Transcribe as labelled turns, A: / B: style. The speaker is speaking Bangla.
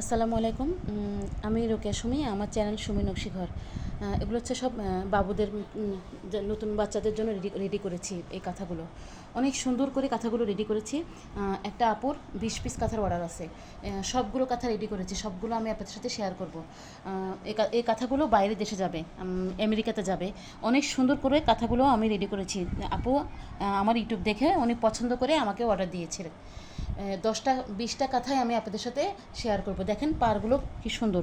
A: আসসালামু আলাইকুম। আমি রোকেয়া সুমি, আমার চ্যানেল সুমি নকশিঘর এগুলো হচ্ছে সব বাবুদের নতুন বাচ্চাদের জন্য রেডি রেডি করেছি এই কাঁথাগুলো। অনেক সুন্দর করে কাঁথাগুলো রেডি করেছি। একটা আপুর বিশ পিস কাঁথার অর্ডার আছে। সবগুলো কাঁথা রেডি করেছি, সবগুলো আমি আপনাদের সাথে শেয়ার করব। এই কাঁথাগুলো বাইরে দেশে যাবে আমেরিকাতে যাবে। অনেক সুন্দর করে কাঁথাগুলো আমি রেডি করেছি। আপু আমার ইউটিউব দেখে অনেক পছন্দ করে আমাকে অর্ডার দিয়েছিলেন দশটা বিশটা কথাই আমি আপনাদের সাথে শেয়ার করব। দেখেন পারগুলো কি সুন্দর।